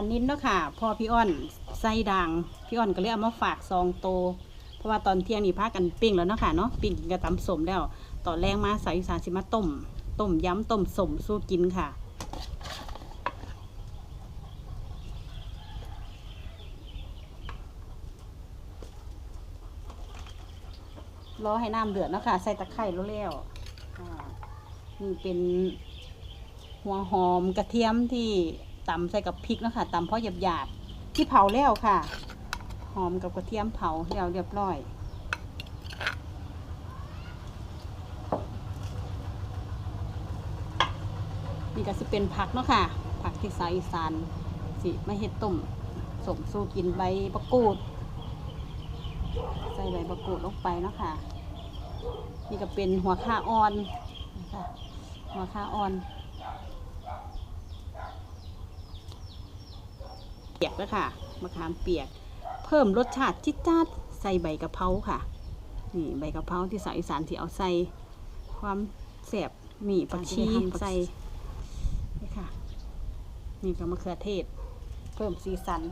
ปันนินเนาะค่ะ พอพี่อ้อนใส่ด่าง พี่อ้อนก็เลยเอามาฝากซองโต เพราะว่าตอนเที่ยงนี่พากันปิ้งแล้วเนาะค่ะเนาะ ปิ้งกินกับตำสมแล้ว ตอนแรกมาสาวอีสานสิมาต้ม ต้มยำต้มสมสู้กินค่ะรอให้น้ำเดือดเนาะคะใส่ตะไคร้แล้วๆอ่านี่เป็นหัวหอมกระเทียมที่ ตำใส่กับพริกเนาะคะตำเพราะหยาบๆที่เผาแล้วค่ะ หอมกับกระเทียมเผาแล้วเรียบร้อยนี่ก็จะเป็นผักเนาะค่ะ ผักที่สายอีสานสิไม่เห็ดต้มสมสู้กินใบมะกรูด ใส่ใบมะกรูดลงไปเนาะค่ะ นี่ก็เป็นหัวข่าอ่อนนะคะหัวข่าอ่อน เปียกแล้วค่ะมะขามเปียก เพิ่มรสชาติจิดจัดใส่ใบกะเพราค่ะ นี่ใบกะเพราที่สาวอีสานที่เอาใส่ความแสบมีผักชีใส่นี่ค่ะ นี่ก็มะเขือเทศ เพิ่มสีสัน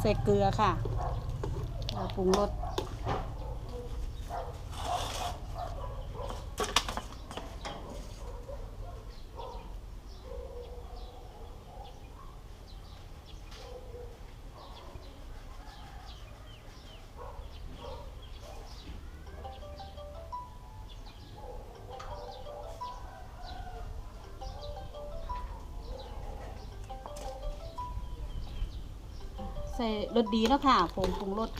ใส่เกลือค่ะแล้วปรุงรส ใส่รสดีแล้วค่ะผงปรุงรส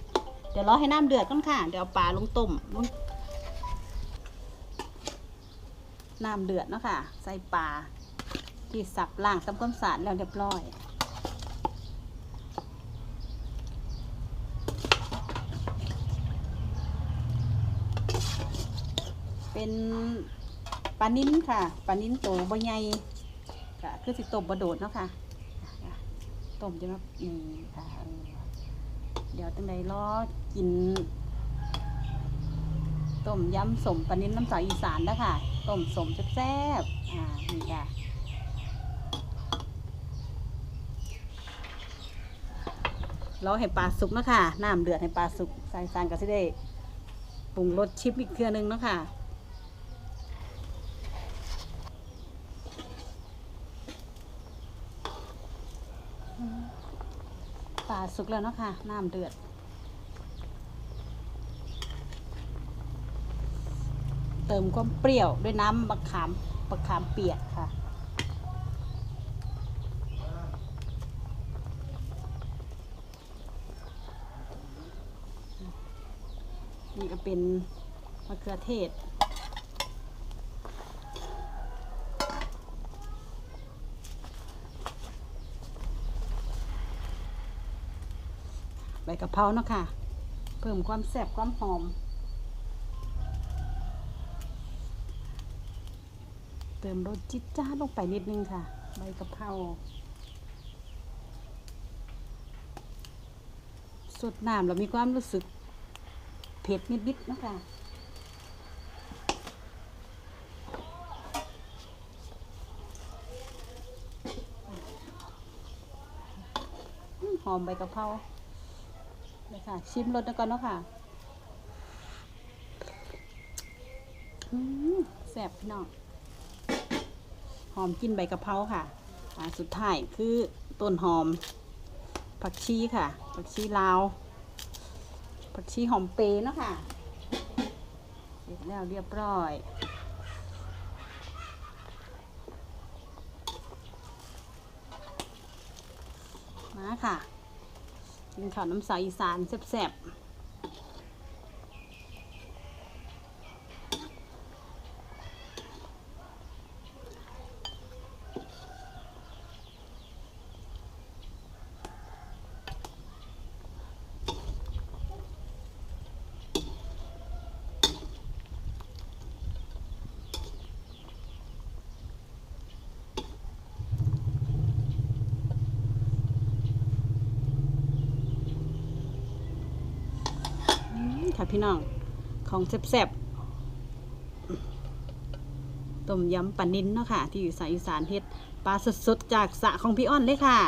เดี๋ยวรอให้น้ำเดือดก่อนค่ะ เดี๋ยวเอาปลาลงต้มลงน้ำเดือดเนาะค่ะ ใส่ปลาที่สับล่างทำความสะอาดแล้วเรียบร้อยเป็นปลานิ้นค่ะปลานิ้นโตวบ่ใหญ่ค่ะคือสิต้มบะโดดเนาะค่ะ ต้มจะมานี่ค่ะเดี๋ยวตั้งใดรอกินต้มยำสมปนิ้นน้ำใสอีสานนะค่ะต้มสมแซ่บๆอ่านี่ค่ะรอให้ปลาสุกนะคะน้ำเดือดให้ปลาสุกใส่จานก็จะได้ปรุงรสชิปอีกเครื่องนึงเนาะค่ะ ปลาสุกแล้วเนาะค่ะ น้ำเดือด เติมความเปรี้ยวด้วยน้ำมะขามมะขามเปียกค่ะนี่ก็เป็นมะเขือเทศ ใบกะเพราเนาะค่ะ เพิ่มความแซ่บความหอม เติมรสจิ๊ดจ้าลงไปนิดนึงค่ะ ใบกะเพราสดน้ำเรามีความรู้สึกเผ็ดนิดๆเนะคะหอมใบกะเพรา เลยค่ะ ชิมรสก่อนเนาะค่ะแซ่บพี่น้องหอมกลินใบกะเพราค่ะสุดท้ายคือต้นหอม ผักชีค่ะ ผักชีลาว ผักชีหอมเปรย์เนาะค่ะเสร็จแล้วเรียบร้อยมาค่ะ กินข้าวน้ำใสอีสานแซ่บๆ ค่ะพี่น้อง ของแซ่บๆต้มยำปลานินเนาะค่ะ ที่อยู่สายอีสานเฮ็ดปลาสดๆจากสระของพี่อ้อนเลยค่ะ